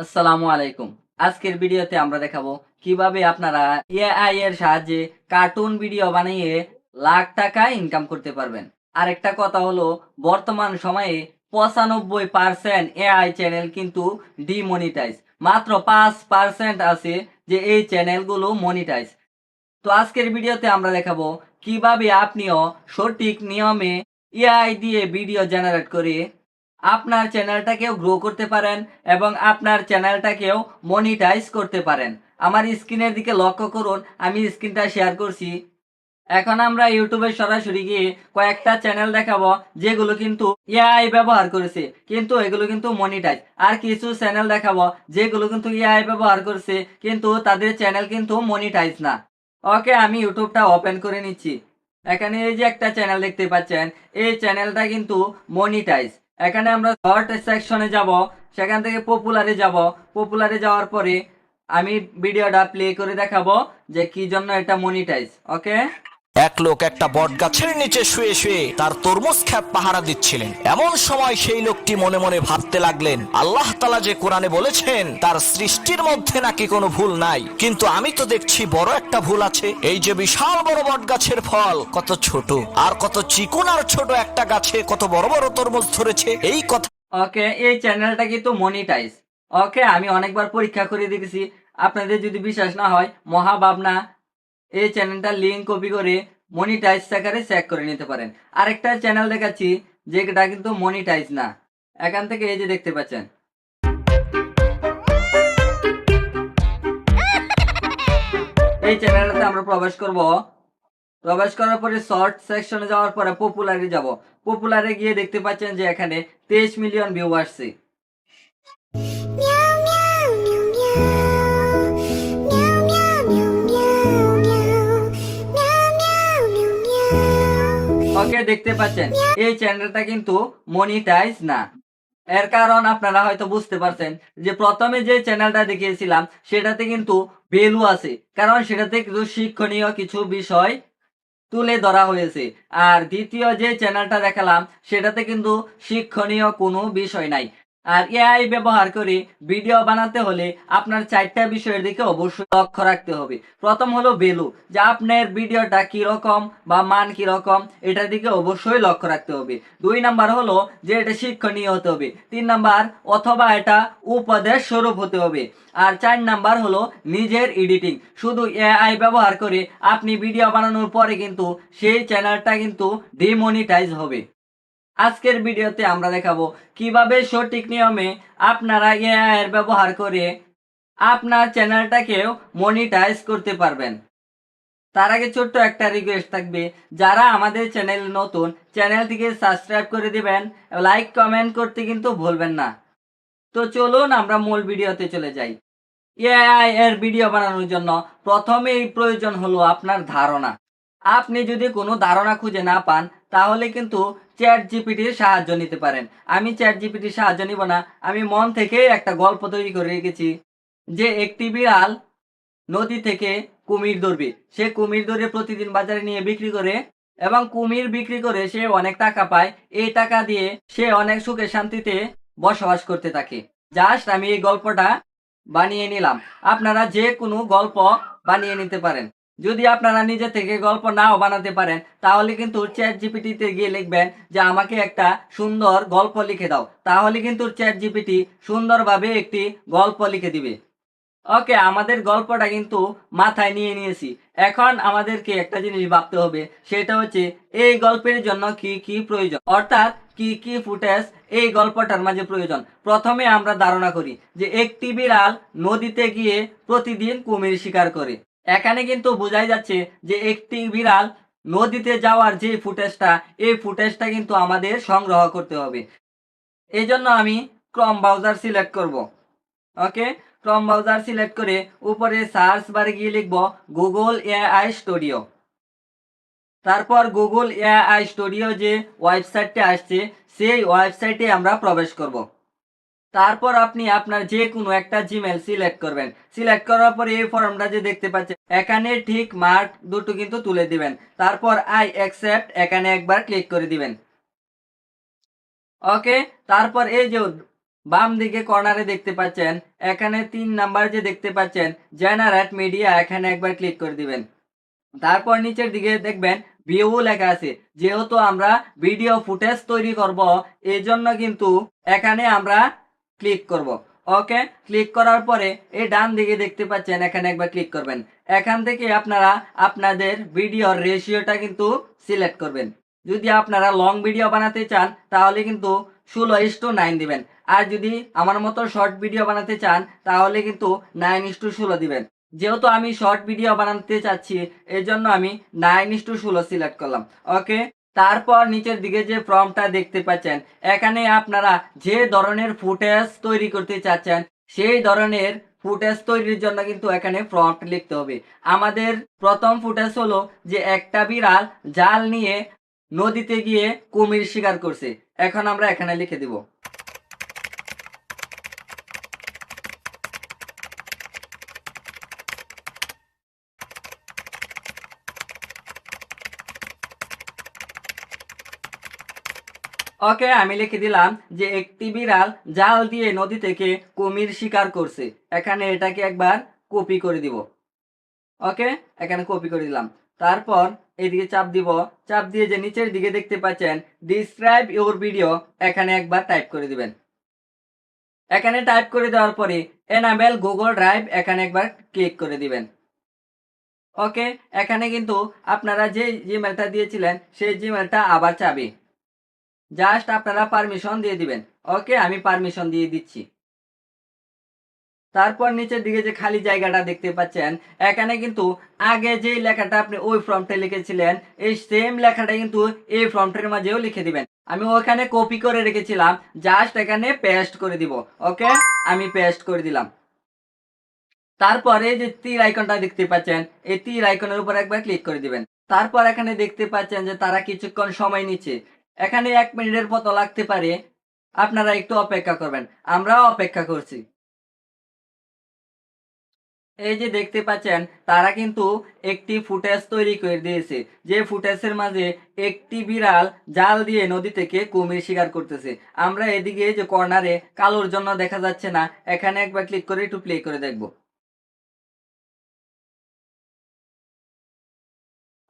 আসসালামু আলাইকুম। আজকের ভিডিওতে আমরা দেখাবো কীভাবে আপনারা এআই এর সাহায্যে কার্টুন ভিডিও বানিয়ে লাখ টাকা ইনকাম করতে পারবেন। আরেকটা কথা হলো, বর্তমান সময়ে পঁচানব্বই পার্সেন্ট এআই চ্যানেল কিন্তু ডিমনিটাইজ মাত্র পাঁচ পার্সেন্ট আছে যে এই চ্যানেলগুলো মনিটাইজ তো আজকের ভিডিওতে আমরা দেখাবো কীভাবে আপনিও সঠিক নিয়মে এআই দিয়ে ভিডিও জেনারেট করে আপনার চ্যানেলটাকেও গ্রো করতে পারেন এবং আপনার চ্যানেলটাকেও মনিটাইজ করতে পারেন। আমার স্ক্রিনের দিকে লক্ষ্য করুন, আমি স্ক্রিনটা শেয়ার করছি। এখন আমরা ইউটিউবে সরাসরি গিয়ে কয়েকটা চ্যানেল দেখাবো, যেগুলো কিন্তু এআই ব্যবহার করেছে, কিন্তু এগুলো কিন্তু মনিটাইজ আর কিছু চ্যানেল দেখাবো, যেগুলো কিন্তু এআই ব্যবহার করেছে, কিন্তু তাদের চ্যানেল কিন্তু মনিটাইজ না। ওকে, আমি ইউটিউবটা ওপেন করে নিচ্ছি। এখানে এই যে একটা চ্যানেল দেখতে পাচ্ছেন, এই চ্যানেলটা কিন্তু মনিটাইজ এখানে আমরা শর্ট সেকশনে যাব, সেখান থেকে পপুলারে যাব। পপুলারে যাওয়ার পরে আমি ভিডিওটা প্লে করে দেখাবো যে কি জন্য এটা মনিটাইজ ওকে এক লোক একটা বট গাছের নিচে শুয়ে শুয়ে তার তরমুজ খ্যাপ পাহারা দিচ্ছিলেন। এমন সময় সেই লোকটি মনে মনে ভাবতে লাগলেন, আল্লাহ তালা যে কোরআনে বলেছেন, তার সৃষ্টির মধ্যে নাকি কোনো ভুল নাই। কিন্তু আমি তো দেখছি বড় একটা ভুল আছে। এই যে বিশাল বড় বট গাছের ফল, কত ছোট। আর কত চিকুন আর ছোট একটা গাছে কত বড় বড় তরমুজ ধরেছে। এই কথা ওকে, এই চ্যানেলটা কিন্তু মনিটাইজ ওকে, আমি অনেকবার পরীক্ষা করে দেখেছি। আপনাদের যদি বিশ্বাস না হয়, মহাভাবনা এই চ্যানেলটার লিঙ্ক কপি করে মনিটাইজ আকারে চেক করে নিতে পারেন। আরেকটা চ্যানেল দেখাচ্ছি, যেটা কিন্তু মনিটাইজ না। এখান থেকে এই যে দেখতে পাচ্ছেন। এই চ্যানেলটাতে আমরা প্রবেশ করব। প্রবেশ করার পরে শর্ট সেকশনে যাওয়ার পরে পপুলারে যাব। পপুলারে গিয়ে দেখতে পাচ্ছেন যে এখানে তেইশ মিলিয়ন ভিউ আসছে ওকে দেখতে পাচ্ছেন। এই চ্যানেলটা কিন্তু মনিটাইজ না। এর কারণ আপনারা হয়তো বুঝতে পারছেন যে প্রথমে যে চ্যানেলটা দেখিয়েছিলাম, সেটাতে কিন্তু ভ্যালু আছে। কারণ সেটাতে কিছু শিক্ষণীয় কিছু বিষয় তুলে ধরা হয়েছে। আর দ্বিতীয় যে চ্যানেলটা দেখালাম, সেটাতে কিন্তু শিক্ষণীয় কোনো বিষয় নাই। আর এআই ব্যবহার করে ভিডিও বানাতে হলে আপনার চারটা বিষয়ের দিকে অবশ্যই লক্ষ্য রাখতে হবে। প্রথম হলো ভ্যালু যে আপনার ভিডিওটা কীরকম বা মান কীরকম, এটার দিকে অবশ্যই লক্ষ্য রাখতে হবে। দুই নাম্বার হলো যে এটা শিক্ষণীয় হতে হবে। তিন নাম্বার, অথবা এটা উপদেশ স্বরূপ হতে হবে। আর চার নাম্বার হলো নিজের এডিটিং শুধু এআই ব্যবহার করে আপনি ভিডিও বানানোর পরে কিন্তু সেই চ্যানেলটা কিন্তু ডিমনিটাইজ হবে। আজকের ভিডিওতে আমরা দেখাবো কীভাবে সঠিক নিয়মে আপনারা এআই এর ব্যবহার করে আপনার চ্যানেলটাকেও মনিটাইজ করতে পারবেন। তার আগে ছোট্ট একটা রিকোয়েস্ট থাকবে, যারা আমাদের চ্যানেল নতুন, চ্যানেলটিকে সাবস্ক্রাইব করে দিবেন লাইক কমেন্ট করতে কিন্তু ভুলবেন না। তো চলুন আমরা মূল ভিডিওতে চলে যাই। এআই এর ভিডিও বানানোর জন্য প্রথমেই প্রয়োজন হলো আপনার ধারণা। আপনি যদি কোনো ধারণা খুঁজে না পান, তাহলে কিন্তু চ্যাট জিপিটির সাহায্য নিতে পারেন। আমি চ্যাট জিপিটির সাহায্য নিব না, আমি মন থেকে একটা গল্প তৈরি করে রেখেছি, যে একটি বিড়াল নদী থেকে কুমির ধরবে সে কুমির ধরে প্রতিদিন বাজারে নিয়ে বিক্রি করে এবং কুমির বিক্রি করে সে অনেক টাকা পায়। এই টাকা দিয়ে সে অনেক সুখে শান্তিতে বসবাস করতে থাকে। জাস্ট আমি এই গল্পটা বানিয়ে নিলাম। আপনারা যে কোনো গল্প বানিয়ে নিতে পারেন। যদি আপনারা নিজে থেকে গল্প নাও বানাতে পারেন, তাহলে কিন্তু চ্যাট জিপিটিতে গিয়ে লিখবেন যে আমাকে একটা সুন্দর গল্প লিখে দাও। তাহলে কিন্তু চ্যাট জিপিটি সুন্দরভাবে একটি গল্প লিখে দিবে। ওকে, আমাদের গল্পটা কিন্তু মাথায় নিয়ে নিয়েছি। এখন আমাদেরকে একটা জিনিস ভাবতে হবে, সেটা হচ্ছে এই গল্পের জন্য কি কি প্রয়োজন? অর্থাৎ কি কি ফুটেজ এই গল্পটার মাঝে প্রয়োজন? প্রথমে আমরা ধারণা করি যে একটি বিড়াল নদীতে গিয়ে প্রতিদিন কুমির শিকার করে। এখানে কিন্তু বোঝাই যাচ্ছে যে একটি বিড়াল নদীতে যাওয়ার যে ফুটেজটা, এই ফুটেজটা কিন্তু আমাদের সংগ্রহ করতে হবে। এই জন্য আমি ক্রম ব্রাউজার সিলেক্ট করব। ওকে? ক্রম ব্রাউজার সিলেক্ট করে উপরে সার্চ বারে গিয়ে লিখব গুগল এআই স্টুডিও। তারপর গুগল এআই স্টুডিও যে ওয়েবসাইটটা আসছে, সেই ওয়েবসাইটে আমরা প্রবেশ করব। তারপর আপনি আপনার যে কোনো একটা জিমেল সিলেক্ট করবেন। সিলেক্ট করার পরে এই ফর্মটা যে দেখতে পাচ্ছেন, এখানে ঠিক মার্ক দুটো কিন্তু তুলে দিবেন। তারপর আই অ্যাকসেপ্ট এখানে একবার ক্লিক করে দিবেন। ওকে তারপর এই যে বাম দিকে কর্নারে দেখতে পাচ্ছেন, এখানে তিন নাম্বার যে দেখতে পাচ্ছেন জেনারেট মিডিয়া এখানে একবার ক্লিক করে দিবেন। তারপর নিচের দিকে দেখবেন ভিউ লেখা আছে। যেহেতু আমরা ভিডিও ফুটেজ তৈরি করব এই জন্য কিন্তু এখানে আমরা ক্লিক করব। ওকে ক্লিক করার পরে এই ডান দিকে দেখতে পাচ্ছেন, এখানে একবার ক্লিক করবেন। এখান থেকে আপনারা আপনাদের ভিডিওর রেশিওটা কিন্তু সিলেক্ট করবেন। যদি আপনারা লং ভিডিও বানাতে চান, তাহলে কিন্তু ষোলো ইস টু নাইন দিবেন। আর যদি আমার মতো শর্ট ভিডিও বানাতে চান, তাহলে কিন্তু নাইন ইস টু ষোলো দিবেন। যেহেতু আমি শর্ট ভিডিও বানাতে চাচ্ছি এই জন্য আমি নাইন ইস টু ষোলো সিলেক্ট করলাম। ওকে তারপর নিচের দিকে যে ফর্মটা দেখতে পাচ্ছেন, এখানে আপনারা যে ধরনের ফুটেজ তৈরি করতে চাচ্ছেন, সেই ধরনের ফুটেজ তৈরির জন্য কিন্তু এখানে প্রম্পট লিখতে হবে। আমাদের প্রথম ফুটেজ হলো যে একটা বিড়াল জাল নিয়ে নদীতে গিয়ে কুমির শিকার করছে। এখন আমরা এখানে লিখে দিব। ওকে, আমি লিখে দিলাম যে একটি বিড়াল জাল দিয়ে নদী থেকে কুমির শিকার করছে। এখানে এটাকে একবার কপি করে দিব। ওকে, এখানে কপি করে দিলাম। তারপর এদিকে চাপ দিব। চাপ দিয়ে যে নিচের দিকে দেখতে পাচ্ছেন ডিসক্রাইব ইউর ভিডিও এখানে একবার টাইপ করে দিবেন। এখানে টাইপ করে দেওয়ার পরে এনাবেল গুগল ড্রাইভ এখানে একবার ক্লিক করে দিবেন। ওকে, এখানে কিন্তু আপনারা যে জিমেলটা দিয়েছিলেন, সেই জিমেলটা আবার চাবে। জাস্ট আপনারা পারমিশন দিয়ে দিবেন। ওকে, আমি পারমিশন দিয়ে দিচ্ছি। তারপর নিচের দিকে যে খালি জায়গাটা দেখতে পাচ্ছেন, এখানে কিন্তু আগে যে লেখাটা আপনি ওই ফর্মটা লিখেছিলেন, এই সেম লেখাটা কিন্তু এই ফর্মটার মাঝেও লিখে দিবেন। আমি ওখানে কপি করে রেখেছিলাম, জাস্ট এখানে পেস্ট করে দিব। ওকে, আমি পেস্ট করে দিলাম। তারপরে যে তীর আইকনটা দেখতে পাচ্ছেন, এই তীর আইকনের উপর একবার ক্লিক করে দিবেন। তারপর এখানে দেখতে পাচ্ছেন যে তারা কিছুক্ষণ সময় নিচ্ছে। এখানে এক মিনিটের মতো লাগতে পারে। আপনারা একটু অপেক্ষা করবেন। আমরাও অপেক্ষা করছি। এই যে দেখতে পাচ্ছেন, তারা কিন্তু একটি ফুটেজ তৈরি করে দিয়েছে। যে ফুটেজের মাঝে একটি বিড়াল জাল দিয়ে নদী থেকে কুমির শিকার করতেছে। আমরা এদিকে যে কর্নারে কালোর জন্য দেখা যাচ্ছে না, এখানে একবার ক্লিক করে একটু প্লে করে দেখব।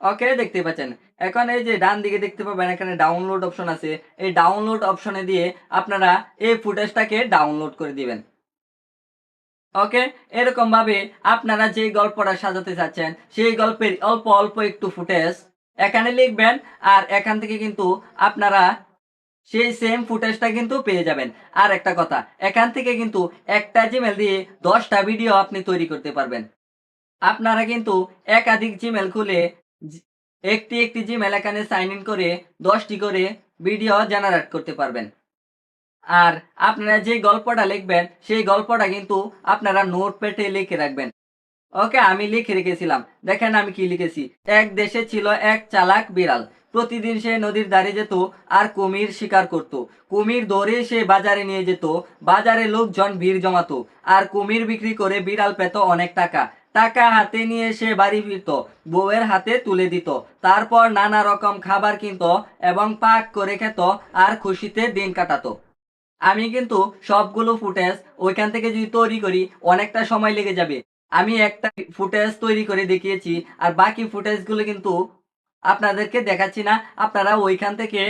ওকে দেখতে পাচ্ছেন। এখন এই যে ডান দিকে দেখতে পাবেন, এখানে ডাউনলোড অপশন আছে। এই ডাউনলোড অপশনে দিয়ে আপনারা এই ফুটেজটাকে ডাউনলোড করে দিবেন। ওকে এরকম ভাবে আপনারা যে গল্পটা সাজাতে চাচ্ছেন, সেই গল্পের অল্প অল্প একটু ফুটেজ এখানে লিখবেন আর এখান থেকে কিন্তু আপনারা সেই সেম ফুটেজটা কিন্তু পেয়ে যাবেন। আর একটা কথা, এখান থেকে কিন্তু একটা জিমেল দিয়ে দশটা ভিডিও আপনি তৈরি করতে পারবেন। আপনারা কিন্তু একাধিক জিমেল খুলে একটি একটি জিমেল এখানে সাইন ইন করে দশটি করে ভিডিও জেনারেট করতে পারবেন। আর আপনারা যে গল্পটা লিখবেন, সেই গল্পটা কিন্তু আপনারা নোট পেটে লিখে রাখবেন। ওকে, আমি লিখে রেখেছিলাম। দেখেন আমি কি লিখেছি। এক দেশে ছিল এক চালাক বিড়াল। প্রতিদিন সে নদীর ধারে যেত আর কুমির শিকার করত। কুমির ধরে সে বাজারে নিয়ে যেত। বাজারে লোকজন ভিড় জমাতো। আর কুমির বিক্রি করে বিড়াল পেত অনেক টাকা। টাকা হাতে নিয়ে সে বাড়ি ফিরত, বউয়ের হাতে তুলে দিত। তারপর নানা রকম খাবার কিনত এবং পাক করে খেত আর খুশিতে দিন কাটাতো। আমি কিন্তু সবগুলো ফুটেজ ওইখান থেকে যদি তৈরি করি, অনেকটা সময় লেগে যাবে। আমি একটা ফুটেজ তৈরি করে দেখিয়েছি আর বাকি ফুটেজগুলো কিন্তু আপনাদেরকে দেখাচ্ছি না। আপনারা ওইখান থেকে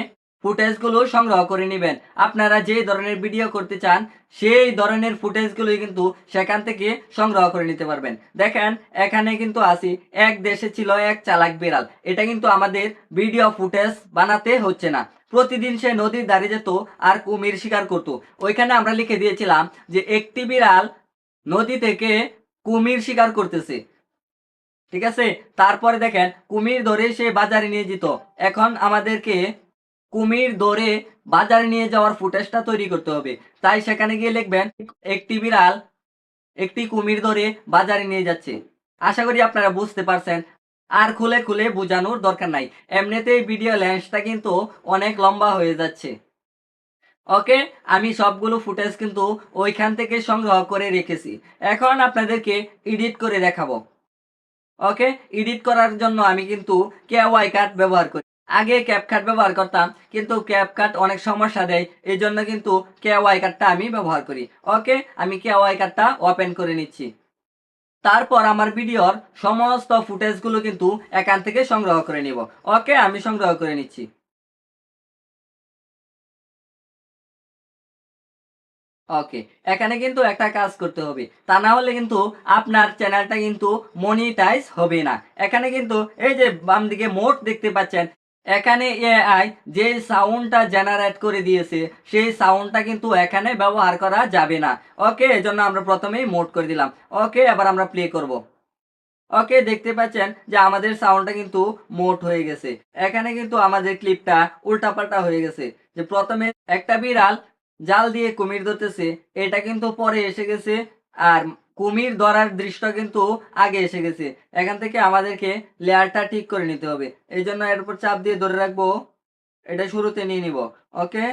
ফুটেজগুলো সংগ্রহ করে নেবেন। আপনারা যে ধরনের ভিডিও করতে চান, সেই ধরনের ফুটেজগুলোই কিন্তু সেখান থেকে সংগ্রহ করে নিতে পারবেন। দেখেন, এখানে কিন্তু আসি এক দেশে ছিল এক চালাক বিড়াল। এটা কিন্তু আমাদের ভিডিও ফুটেজ বানাতে হচ্ছে না। প্রতিদিন সে নদীর ধারে যেত আর কুমির শিকার করত। ওইখানে আমরা লিখে দিয়েছিলাম যে একটি বিড়াল নদী থেকে কুমির শিকার করতেছে। ঠিক আছে? তারপরে দেখেন, কুমির ধরে সে বাজারে নিয়ে যেত। এখন আমাদেরকে কুমির ধরে বাজারে নিয়ে যাওয়ার ফুটেজটা তৈরি করতে হবে। তাই সেখানে গিয়ে লিখবেন একটি বিড়াল একটি কুমির ধরে বাজারে নিয়ে যাচ্ছে। আশা করি আপনারা বুঝতে পারছেন। আর খুলে খুলে বোঝানোর দরকার নাই। এমনিতেই ভিডিও লেন্সটা কিন্তু অনেক লম্বা হয়ে যাচ্ছে। ওকে, আমি সবগুলো ফুটেজ কিন্তু ওইখান থেকে সংগ্রহ করে রেখেছি। এখন আপনাদেরকে এডিট করে দেখাবো। ওকে, এডিট করার জন্য আমি কিন্তু কেওয়াই কার্ড ব্যবহার করি। আগে ক্যাপকাট ব্যবহার করতাম, কিন্তু ক্যাপকাট অনেক সমস্যা দেয়, এই জন্য কিন্তু কেওয়াই কার্ডটা আমি ব্যবহার করি। ওকে আমি কেওয়াই কার্ডটা ওপেন করে নিচ্ছি। তারপর আমার ভিডিওর সমস্ত ফুটেজগুলো কিন্তু এখান থেকে সংগ্রহ করে নিব। ওকে আমি সংগ্রহ করে নিচ্ছি। ওকে এখানে কিন্তু একটা কাজ করতে হবে। তা না হলে কিন্তু আপনার চ্যানেলটা কিন্তু মনিটাইজ হবে না। এখানে কিন্তু এই যে বাম দিকে মোট দেখতে পাচ্ছেন এখানে এআই যে সাউন্ডটা জেনারেট করে দিয়েছে, সেই সাউন্ডটা কিন্তু এখানে ব্যবহার করা যাবে না। ওকে এজন্য আমরা প্রথমেই মোট করে দিলাম। ওকে এবার আমরা প্লে করব। ওকে দেখতে পাচ্ছেন যে আমাদের সাউন্ডটা কিন্তু মোট হয়ে গেছে। এখানে কিন্তু আমাদের ক্লিপটা উল্টাপাল্টা হয়ে গেছে। যে প্রথমে একটা বিড়াল জাল দিয়ে কুমির ধরতেছে, এটা কিন্তু পরে এসে গেছে, আর কুমির ধরার দৃশ্য কিন্তু আগে এসে গেছে। এখান থেকে আমাদেরকে লেয়ারটা ঠিক করে নিতে হবে। এই জন্য এর উপর চাপ দিয়ে ধরে রাখব। এটা শুরুতে নিয়ে নিব। ওকে?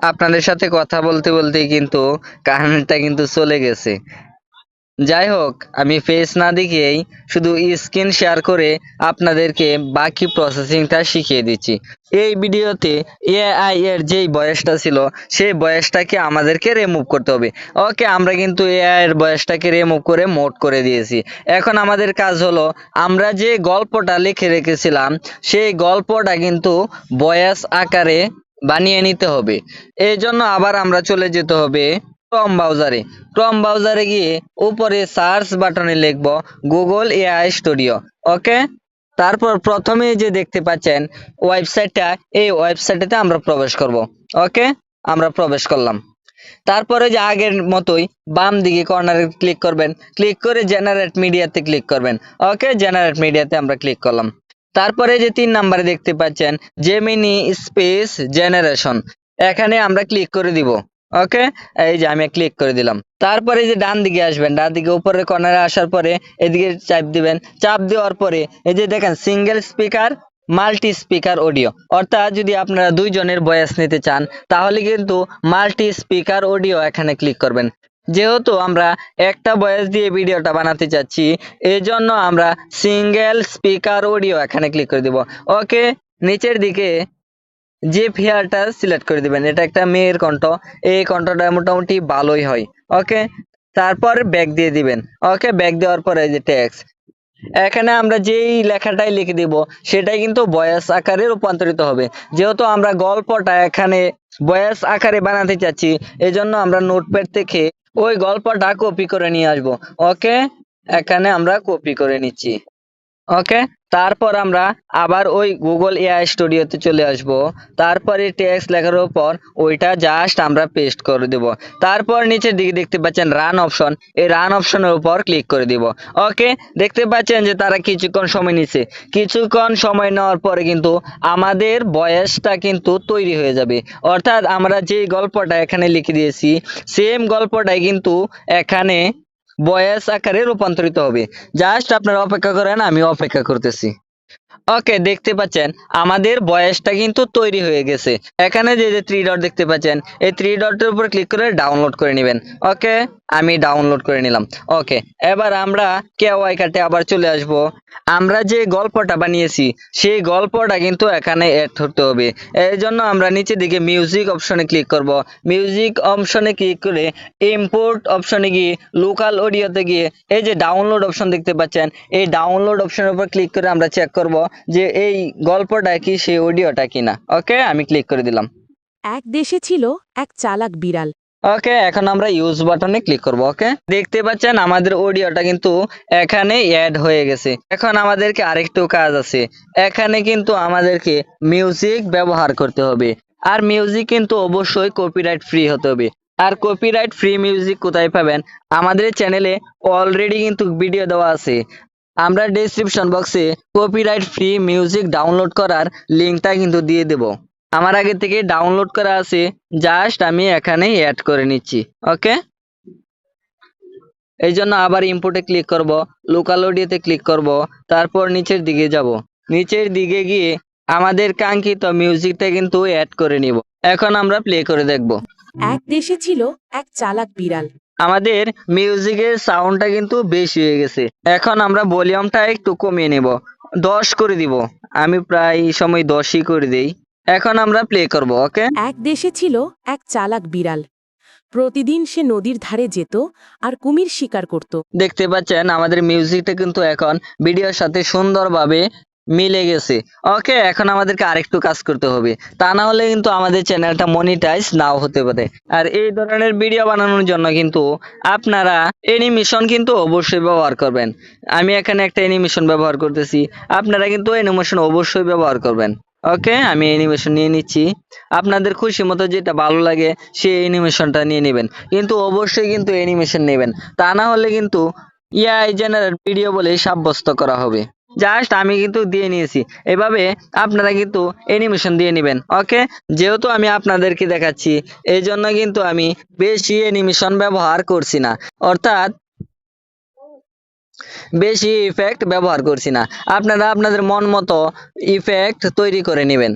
আপনাদের সাথে কথা বলতে বলতে কিন্তু কারেন্টটা কিন্তু চলে গেছে। যাই হোক আমি ফেস না দেখেই শুধু স্ক্রিন শেয়ার করে আপনাদেরকে বাকি প্রসেসিংটা শিখিয়ে দিচ্ছি। এই ভিডিওতে এআই এর যেই বয়সটা ছিল, সেই বয়সটাকে আমাদেরকে রিমুভ করতে হবে। ওকে, আমরা কিন্তু এআই এর বয়সটাকে রিমুভ করে মোড করে দিয়েছি। এখন আমাদের কাজ হলো, আমরা যে গল্পটা লিখে রেখেছিলাম, সেই গল্পটা কিন্তু বয়স আকারে বানিয়ে নিতে হবে। এই জন্য আবার আমরা চলে যেতে হবে ক্রম ব্রাউজারে ক্রম ব্রাউজারে গিয়ে উপরে সার্চ বাটনে লিখব গুগল এআই স্টুডিও ওকে তারপর প্রথমে যে দেখতে পাচ্ছেন ওয়েবসাইটটা এই ওয়েবসাইটটাতে আমরা প্রবেশ করব। ওকে আমরা প্রবেশ করলাম। তারপরে যে আগের মতোই বাম দিকে কর্নারে ক্লিক করবেন। ক্লিক করে জেনারেট মিডিয়াতে ক্লিক করবেন। ওকে জেনারেট মিডিয়াতে আমরা ক্লিক করলাম। তারপরে যে তিন নাম্বারে দেখতে পাচ্ছেন জেমিনি স্পেস জেনারেশন এখানে আমরা ক্লিক করে দিব। ওকে এই যে আমি ক্লিক করে দিলাম। তারপরে যে ডান দিকে আসবেন, ডান দিকে উপরের কর্নারে আসার পরে এদিকে চাপ দিবেন। চাপ দেওয়ার পরে এই যে দেখেন single speaker multi speaker audio অর্থাৎ যদি আপনারা দুইজনের ভয়েস নিতে চান, তাহলে কিন্তু মাল্টি স্পিকার অডিও এখানে ক্লিক করবেন। যেহেতু আমরা একটা ভয়েস দিয়ে ভিডিওটা বানাতে চাচ্ছি এই জন্য আমরা সিঙ্গেল স্পিকার অডিও এখানে ক্লিক করে দিব। ওকে নিচের দিকে যে ফেয়ারটা সিলেক্ট করে দিবেন, এটা একটা মেয়ের কণ্ঠ, এই কণ্ঠটা মোটামুটি ভালোই হয় ওকে তারপর ব্যাক দিয়ে দিবেন ওকে ব্যাক দেওয়ার পরে যে ট্যাক্স এখানে আমরা যেই লেখাটাই লিখে দিব, সেটাই কিন্তু বয়স আকারে রূপান্তরিত হবে। যেহেতু আমরা গল্পটা এখানে বয়স আকারে বানাতে চাচ্ছি, এজন্য আমরা নোটপ্যাড থেকে ওই গল্পটা কপি করে নিয়ে আসব ওকে এখানে আমরা কপি করে নিচ্ছি। ওকে? তারপর আমরা আবার ওই গুগল এআই স্টুডিওতে চলে আসব। তারপরে টেক্সট লেখার উপর ওইটা জাস্ট আমরা পেস্ট করে দেব। তারপর নিচের দিকে দেখতে পাচ্ছেন রান অপশন এই রান অপশনের উপর ক্লিক করে দিব। ওকে? দেখতে পাচ্ছেন যে তারা কিছুক্ষণ সময় নিচ্ছে। কিছুক্ষণ সময় নেওয়ার পরে কিন্তু আমাদের বয়সটা কিন্তু তৈরি হয়ে যাবে। অর্থাৎ আমরা যে গল্পটা এখানে লিখে দিয়েছি সেম গল্পটাই কিন্তু এখানে বয়স আকারে রূপান্তরিত হবে। জাস্ট আপনারা অপেক্ষা করেন আমি অপেক্ষা করতেছি। ওকে, দেখতে পাচ্ছেন, আমাদের বয়সটা কিন্তু তৈরি হয়ে গেছে। এখানে যে যে থ্রি ডট দেখতে পাচ্ছেন, এই থ্রি ডটের উপর ক্লিক করে ডাউনলোড করে নেবেন। ওকে, আমি ডাউনলোড করে নিলাম। ওকে, এবার আমরা কেওয়াই কাটে আবার চলে আসব। আমরা যে গল্পটা বানিয়েছি, সেই গল্পটা কিন্তু এখানে অ্যাড করতে হবে। এই জন্য আমরা নিচের দিকে মিউজিক অপশনে ক্লিক করব। মিউজিক অপশনে ক্লিক করে ইম্পোর্ট অপশনে গিয়ে লোকাল অডিওতে গিয়ে এই যে ডাউনলোড অপশন দেখতে পাচ্ছেন, এই ডাউনলোড অপশনের উপর ক্লিক করে আমরা চেক করব। যে এই গল্পটা কি সেই অডিওটা কিনা। ওকে আমি ক্লিক করে দিলাম। এক দেশে ছিল এক চালাক বিড়াল। ওকে এখন আমরা ইউজ বাটনে ক্লিক করব ওকে? দেখতে পাচ্ছেন আমাদের অডিওটা কিন্তু এখানে অ্যাড হয়ে গেছে। এখন আমাদেরকে আরেকটু কাজ আছে। এখানে কিন্তু আমাদেরকে মিউজিক ব্যবহার করতে হবে। আর মিউজিক কিন্তু অবশ্যই কপিরাইট ফ্রি হতে হবে। আর কপিরাইট ফ্রি মিউজিক কোথায় পাবেন? আমাদের চ্যানেলে অলরেডি কিন্তু ভিডিও দেওয়া আছে। আমরা ডেসক্রিপশন বক্সে কপিরাইট ফ্রি মিউজিক ডাউনলোড করার লিঙ্কটা কিন্তু দিয়ে দেব। আমার আগে থেকে ডাউনলোড করা আছে জাস্ট আমি এখানে অ্যাড করে নিচ্ছি ওকে এই জন্য আবার ইম্পোর্টে ক্লিক করব লোকাল অডিওতে ক্লিক করব, তারপর নিচের দিকে যাব। নিচের দিকে গিয়ে আমাদের কাঙ্ক্ষিত মিউজিকটা কিন্তু অ্যাড করে নিব। এখন আমরা প্লে করে দেখব। এক দেশে ছিল এক চালাক বিড়াল। আমাদের মিউজিকের সাউন্ডটা কিন্তু বেশি হয়ে গেছে। এখন আমরা ভলিউমটা একটু কমিয়ে নেব। দশ করে দিব। আমি প্রায় সময় দশই করে দেই। এখন আমরা প্লে করব ওকে এক দেশে ছিল এক চালাক বিড়াল। প্রতিদিন সে নদীর ধারে যেত আর কুমির শিকার করত। দেখতে পাচ্ছেন আমাদের মিউজিকটা কিন্তু এখন ভিডিওর সাথে সুন্দরভাবে মিলে গেছে। ওকে এখন আমাদেরকে আরেকটু কাজ করতে হবে। তা না হলে কিন্তু আমাদের চ্যানেলটা মনিটাইজ নাও হতে পারে। আর এই ধরনের ভিডিও বানানোর জন্য কিন্তু আপনারা অ্যানিমেশন কিন্তু অবশ্যই ব্যবহার করবেন। আমি এখানে একটা অ্যানিমেশন ব্যবহার করতেছি। আপনারা কিন্তু অ্যানিমেশন অবশ্যই ব্যবহার করবেন। ওকে আমি অ্যানিমেশন নিয়ে নিচ্ছি। আপনাদের খুশি মতো যেটা ভালো লাগে, সেই অ্যানিমেশনটা নিয়ে নেবেন। কিন্তু অবশ্যই কিন্তু অ্যানিমেশন নেবেন। তা না হলে কিন্তু ইআই জেনারেট ভিডিও বলে সাব্যস্ত করা হবে। জাস্ট আমি কিন্তু দিয়ে নিয়েছি। এভাবে আপনারা কিন্তু অ্যানিমেশন দিয়ে নেবেন ওকে যেহেতু আমি আপনাদেরকে দেখাচ্ছি এই জন্য কিন্তু আমি বেশি অ্যানিমেশন ব্যবহার করছি না। অর্থাৎ বেশি ইফেক্ট ব্যবহার করছি না। আপনারা আপনাদের মন মতো ইফেক্ট তৈরি করে নেবেন।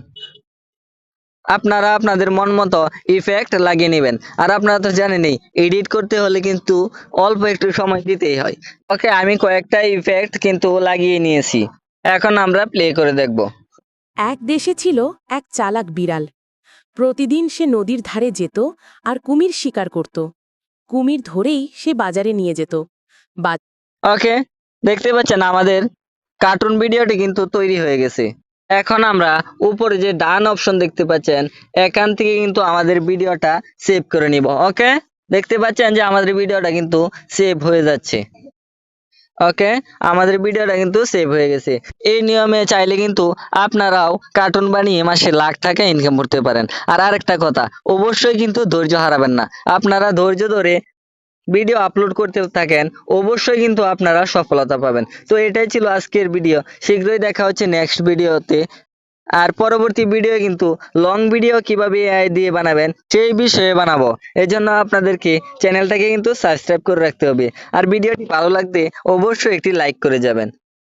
আপনারা আপনাদের মন মতো ইফেক্ট লাগিয়ে নেবেন। আর আপনারা তো জানেনই এডিট করতে হলে কিন্তু অল্প একটু সময় দিতেই হয়। ওকে আমি কয়েকটা ইফেক্ট কিন্তু লাগিয়ে নিয়েছি। এখন আমরা প্লে করে দেখব। এক দেশে ছিল এক চালাক বিড়াল। প্রতিদিন সে নদীর ধারে যেত আর কুমির শিকার করত। কুমির ধরেই সে বাজারে নিয়ে যেত। ওকে দেখতে পাচ্ছেন আমাদের কার্টুন ভিডিওটি কিন্তু তৈরি হয়ে গেছে। এখন আমরা উপরে যে ডান অপশন দেখতে পাচ্ছেন, এখান থেকে কিন্তু আমাদের ভিডিওটা সেভ করে নিব, ওকে? দেখতে পাচ্ছেন যে আমাদের ভিডিওটা কিন্তু সেভ হয়ে যাচ্ছে, ওকে? আমাদের ভিডিওটা কিন্তু সেভ হয়ে গেছে। এই নিয়মে চাইলে কিন্তু আপনারাও কার্টুন বানিয়ে মাসে লাখ টাকা ইনকাম করতে পারেন। আর আরেকটা কথা, অবশ্যই কিন্তু ধৈর্য হারাবেন না। আপনারা ধৈর্য ধরে ভিডিও আপলোড করতে থাকেন, অবশ্যই কিন্তু আপনারা সফলতা পাবেন। তো এটাই ছিল আজকের ভিডিও। শীঘ্রই দেখা হচ্ছে নেক্সট ভিডিওতে। আর পরবর্তী ভিডিও কিন্তু লং ভিডিও কীভাবে এআই দিয়ে বানাবেন, সেই বিষয়ে বানাবো। এই জন্য আপনাদেরকে চ্যানেলটাকে কিন্তু সাবস্ক্রাইব করে রাখতে হবে। আর ভিডিওটি ভালো লাগতে অবশ্যই একটি লাইক করে যাবেন।